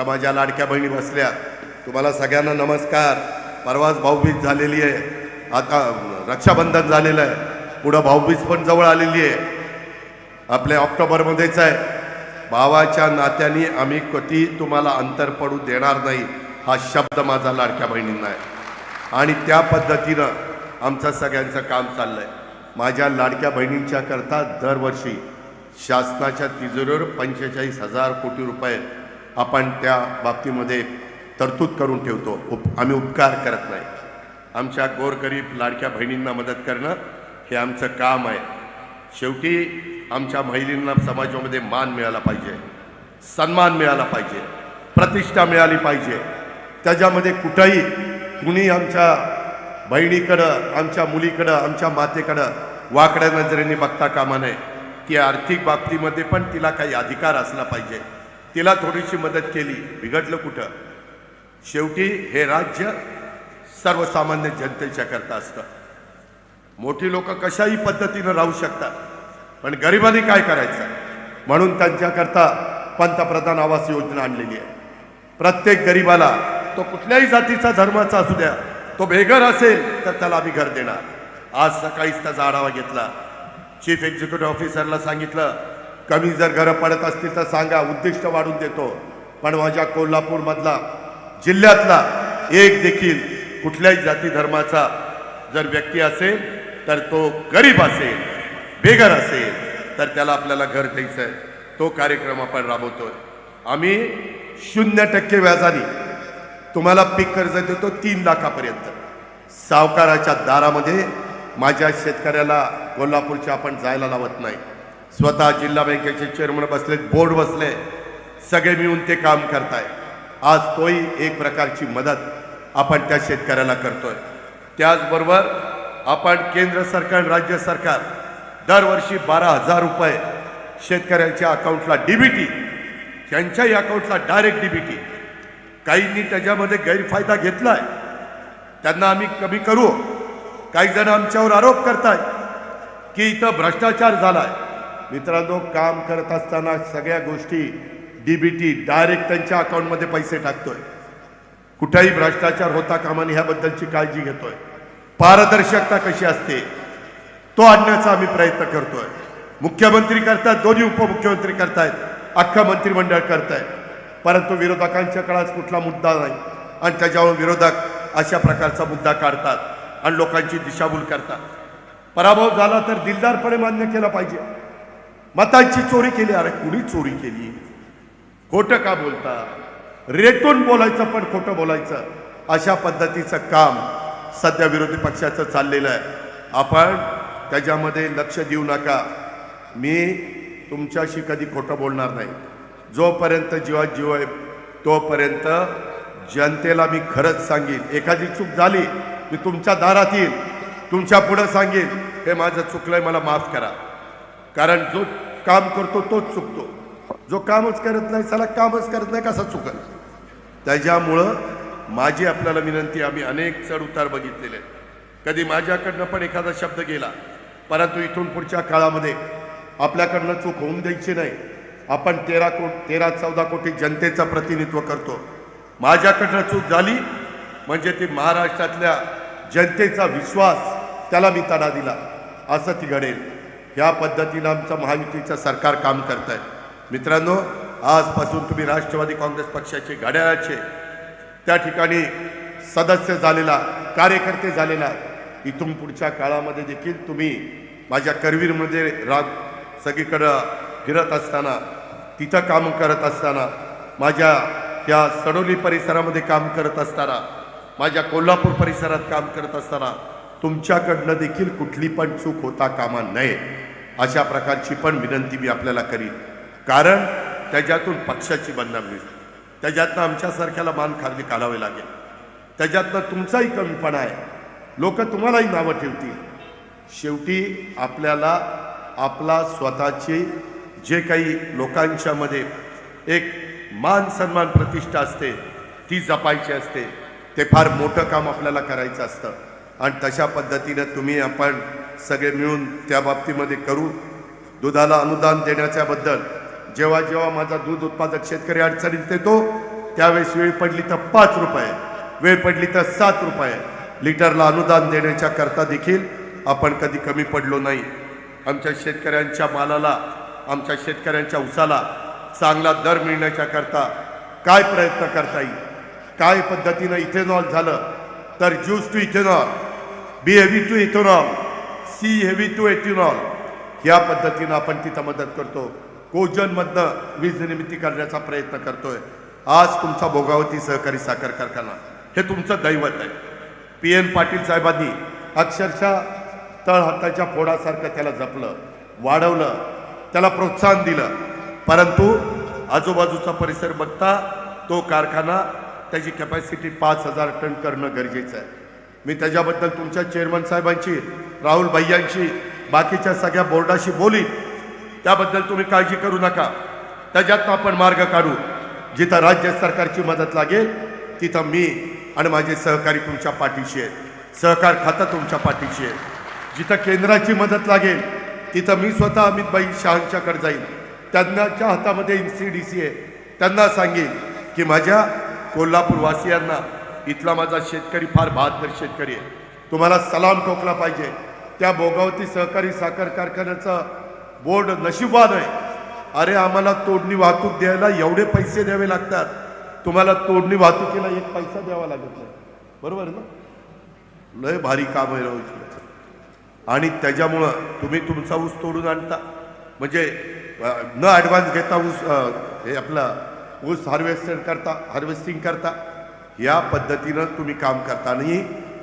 माझ्या लाडक्या बहिणी बसल्या तुम्हाला सगळ्यांना नमस्कार. परवाच भाऊबीज झालेली आहे. आता रक्षाबंधन झालेलं आहे. पुढं भाऊबीज पण जवळ आलेली आहे. आपल्या ऑक्टोबरमध्येच आहे. भावाच्या नात्याने आम्ही कधी तुम्हाला अंतर पडू देणार नाही हा शब्द माझा लाडक्या बहिणींना आहे. आणि त्या पद्धतीनं आमचं सगळ्यांचं काम चाललं आहे माझ्या लाडक्या बहिणींच्या करता दरवर्षी शासनाच्या तिजोरीवर पंचेचाळीस हजार कोटी रुपये आपण त्या बाबतीमध्ये तरतूद करून ठेवतो. उप आम्ही उपकार करत नाही. आमच्या गोरगरीब लाडक्या बहिणींना मदत करणं हे आमचं काम आहे. शेवटी आमच्या महिलांना समाजामध्ये मान मिळाला पाहिजे. सन्मान मिळाला पाहिजे. प्रतिष्ठा मिळाली पाहिजे. त्याच्यामध्ये कुठंही कुणी आमच्या बहिणीकडं आमच्या मुलीकडं आमच्या मातेकडं वाकड्या नजरेने बघता कामा नये. की आर्थिक बाबतीमध्ये पण तिला काही अधिकार असला पाहिजे. तिला थोडीशी मदत केली. बिघडलं कुठं? शेवटी हे राज्य सर्वसामान्य जनतेच्या करता असतं. मोठी लोक कशाही पद्धतीनं राहू शकतात पण गरिबांनी काय करायचं? म्हणून त्यांच्याकरता पंतप्रधान आवास योजना आणलेली आहे. प्रत्येक गरिबाला तो कुठल्याही जातीचा धर्माचा असू द्या तो बेघर असेल तर त्याला आम्ही घर देणार. आज सकाळीच त्याचा आढावा घेतला. चीफ एक्झिक्युटिव्ह ऑफिसरला सांगितलं कमी जर घरं पडत असतील तर सांगा उद्दिष्ट वाढून देतो. पण माझ्या कोल्हापूरमधला जिल्ह्यातला एक देखील कुठल्याही जाती धर्माचा जर व्यक्ती असेल तर तो गरीब असेल बेघर असेल तर त्याला आपल्याला घर द्यायचं आहे. तो कार्यक्रम आपण राबवतोय. आम्ही शून्य टक्के व्याजाने तुम्हाला पीक कर्ज देतो तीन लाखापर्यंत. सावकाराच्या दारामध्ये माझ्या शेतकऱ्याला कोल्हापूरच्या आपण जायला लावत नाही. स्वतः जिल्हा बँकेचे चेअरमन बसलेत बोर्ड बसले. सगळे मिळून ते काम करताय. आज तोही एक प्रकारची मदत आपण त्या शेतकऱ्याला करतोय. त्याचबरोबर आपण केंद्र सरकार राज्य सरकार दरवर्षी बारा हजार रुपये शेतकऱ्यांच्या अकाउंटला डीबीटी त्यांच्याही अकाउंटला डायरेक्ट डीबीटी काहींनी त्याच्यामध्ये गैरफायदा घेतलाय. त्यांना आम्ही कमी करू. काही जण आमच्यावर आरोप करताय की इथं भ्रष्टाचार झालाय. मित्रांनो काम करत असताना सगळ्या गोष्टी डीबीटी डायरेक्ट त्यांच्या अकाउंटमध्ये पैसे टाकतोय. कुठेही भ्रष्टाचार होता कामा नये ह्याबद्दलची काळजी घेतोय. पारदर्शकता कशी असते तो आणण्याचा आम्ही प्रयत्न करतोय. मुख्यमंत्री करतायत दोन्ही उपमुख्यमंत्री करतायत अख्खं मंत्रिमंडळ करतायत परंतु विरोधकांच्या काळात कुठला मुद्दा नाही. आणि त्याच्यावर विरोधक अशा प्रकारचा मुद्दा काढतात आणि लोकांची दिशाभूल करतात. पराभव झाला तर दिलदारपणे मान्य केला पाहिजे. मतांची चोरी केली अरे कुणी चोरी केली? खोटं का बोलता? रेटून बोलायचं पण खोटं बोलायचं. अशा पद्धतीचं काम सध्या विरोधी पक्षाचं चाललेलं आहे. आपण त्याच्यामध्ये लक्ष देऊ नका. मी तुमच्याशी कधी खोटं बोलणार नाही. जोपर्यंत जीवात जीव आहे तोपर्यंत जनतेला मी खरंच सांगेन. एखादी चूक झाली मी तुमच्या दारात येईल तुमच्या पुढं सांगेन हे माझं चुकलंय मला माफ करा. कारण जो काम करतो तोच चुकतो. जो कामच करत नाही त्याला कामच करत नाही कसा चुकत त्याच्यामुळं माझी आपल्याला विनंती आम्ही अनेक चढउतार बघितलेले आहेत. कधी माझ्याकडनं पण एखादा शब्द गेला परंतु इथून पुढच्या काळामध्ये आपल्याकडनं चूक होऊन द्यायची नाही. आपण तेरा को तेरा चौदा कोटी जनतेचं प्रतिनिधित्व करतो. माझ्याकडनं चूक झाली म्हणजे ती महाराष्ट्रातल्या जनतेचा विश्वास त्याला मी तडा दिला. असं ती घडेल. ह्या पद्धतीनं आमचं महायुतीचं सरकार काम करत आहे मित्रांनो आजपासून तुम्ही राष्ट्रवादी काँग्रेस पक्षाचे घड्याळाचे त्या ठिकाणी सदस्य झालेला कार्यकर्ते झालेला इथून पुढच्या काळामध्ये देखील तुम्ही माझ्या करवीरमध्ये राग सगळीकडं फिरत असताना तिथं काम करत असताना माझ्या या सडोली परिसरामध्ये काम करत असताना माझ्या कोल्हापूर परिसरात काम करत असताना तुमच्याकडनं देखील कुठली पण चूक होता कामा नये अशा प्रकारची पण विनंती मी आपल्याला करीन. कारण त्याच्यातून पक्षाची बदनामी होईल. त्याच्यातनं आमच्यासारख्याला मान खाली काढावे लागेल. त्याच्यातनं तुमचाही कमीपणा आहे. लोक तुम्हालाही नावं ठेवतील. शेवटी आपल्याला आपला स्वतःची जे काही लोकांच्यामध्ये एक मान सन्मान प्रतिष्ठा असते ती जपायची असते ते फार मोठं काम आपल्याला करायचं असतं. आणि तशा पद्धतीनं तुम्ही आपण सगळे मिळून त्या बाबतीमध्ये करू. दुधाला अनुदान देण्याच्याबद्दल जेव्हा जेव्हा माझा दूध उत्पादक शेतकरी अडचणीत येतो त्यावेळेस वेळ पडली तर पाच रुपये वेळ पडली तर सात रुपये. लिटरला अनुदान देण्याच्या करता देखील आपण कधी कमी पडलो नाही. आमच्या शेतकऱ्यांच्या मालाला आमच्या शेतकऱ्यांच्या उसाला चांगला दर मिळण्याच्या करता काय प्रयत्न करता येईल? काय पद्धतीनं इथेनॉल झालं? तर juice to ethanol. B heavy to ethanol C heavy to ethanol या पद्धतीनं आपण तिथं मदत करतो. कोजनमधनं वीज निर्मिती करण्याचा प्रयत्न करतोय. आज तुमचा भोगावती सहकारी साखर कारखाना. हे तुमचं दैवत आहे. पी एन पाटील साहेबांनी अक्षरशः तळहाताच्या फोडासारखं त्याला जपलं वाढवलं त्याला प्रोत्साहन दिलं. परंतु आजूबाजूचा परिसर बघता तो कारखाना त्याची कॅपॅसिटी पाच हजार टन करणं गरजेचं आहे. मी त्याच्याबद्दल तुमच्या चेअरमन साहेबांशी राहुल भैयांशी बाकीच्या सगळ्या बोर्डाशी बोलीन. त्याबद्दल तुम्ही काळजी करू नका. त्याच्यातनं आपण मार्ग काढू. जिथं राज्य सरकारची मदत लागेल तिथं मी आणि माझे सहकारी तुमच्या पाठीशी आहेत. सहकार खातं तुमच्या पाठीशी आहे जिथं केंद्राची मदत लागेल तिथं मी स्वतः अमितबाई शहांच्याकडे जाईन. त्यांनाच्या हातामध्ये एन सी डी सी आहे. त्यांना सांगेन की माझ्या कोल्हापूर वासियांना इथला माझा शेतकरी फार बहादर शेतकरी आहे. तुम्हाला सलाम ठोकला पाहिजे. त्या भोगावती सहकारी साखर कारखान्याचा बोर्ड नशीबवाद आहे. अरे आम्हाला तोडणी वाहतूक द्यायला एवढे पैसे द्यावे लागतात. तुम्हाला तोडणी वाहतुकीला एक पैसा द्यावा लागत नाही. बरोबर ना? लय भारी काम आहे राहू आणि त्याच्यामुळं तुम्ही तुमचा ऊस तोडून आणता. म्हणजे न ॲडव्हान्स घेता ऊस हे आपला ऊस हार्वेस्टर करता हार्वेस्टिंग करता. या पद्धतीनं तुम्ही काम करतानाही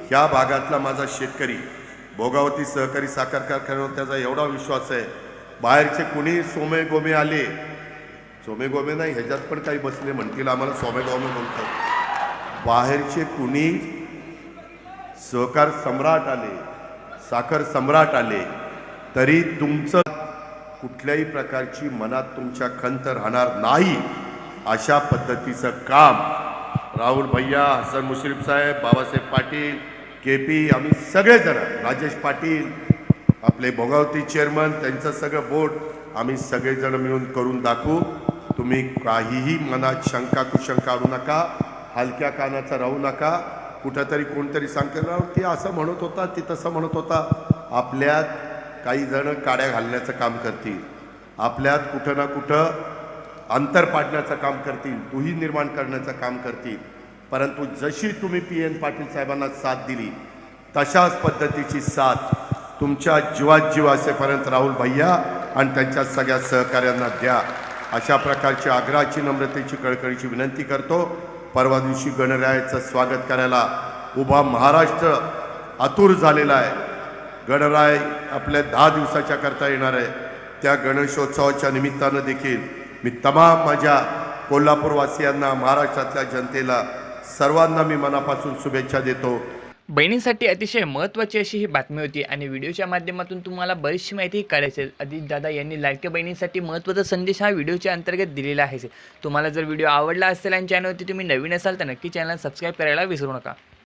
ह्या भागातला माझा शेतकरी भोगावती सहकारी साखर कारखान्यावर त्याचा एवढा विश्वास आहे. बाहेरचे कुणी सोमे गोमे आले सोमे गोमे नाही ह्याच्यात पण काही बसले म्हणतील आम्हाला सोमे गोमे म्हणतात. बाहेरचे कुणी सहकार सम्राट आले साखर सम्राट आले तरी तुमचं कुठल्याही प्रकारची मनात तुमच्या खंत राहणार नाही अशा पद्धतीचं काम राहुल भैया हसन मुश्रीफ साहेब बाबासाहेब पाटील के पी आम्ही सगळेजण राजेश पाटील आपले भोगावती चेअरमन त्यांचं सगळं बोर्ड आम्ही सगळेजण मिळून करून दाखवू. तुम्ही काहीही मनात शंका कुशंका आणू नका हलक्या कानाचा राहू नका. कुठंतरी कोणतरी सांगते राहू ते असं म्हणत होता ती तसं म्हणत होता. आपल्यात काही जण काड्या घालण्याचं काम करतील. आपल्यात कुठं ना कुठं अंतर पाडण्याचं काम करतील दुही निर्माण करण्याचं काम करतील. परंतु जशी तुम्ही पी एन पाटील साहेबांना साथ दिली तशाच पद्धतीची साथ तुमच्या जीवात जीव असेपर्यंत राहुल भैया आणि त्यांच्या सगळ्या सहकाऱ्यांना द्या. अशा प्रकारची आग्रहाची नम्रतेची कळकळीची विनंती करतो. परवा दिवशी गणरायाचं स्वागत करायला उभा महाराष्ट्र आतुर झालेला आहे. गणराय आपल्या दहा दिवसाच्या करता येणार आहे. त्या गणेशोत्सवाच्या निमित्तानं देखील मी तमाम माझ्या कोल्हापूरवासियांना महाराष्ट्रातल्या जनतेला सर्वांना मी मनापासून शुभेच्छा देतो. बहिणींसाठी अतिशय महत्त्वाची अशी ही बातमी होती आणि व्हिडिओच्या माध्यमातून तुम्हाला बरीचशी माहिती कळायची अजित दादा यांनी लाडक्या बहिणींसाठी महत्त्वाचा संदेश हा व्हिडिओच्या अंतर्गत दिलेला आहे. तुम्हाला जर व्हिडिओ आवडला असेल आणि चॅनलवरती तुम्ही नवीन असाल तर नक्की चॅनल सबस्क्राईब करायला विसरू नका.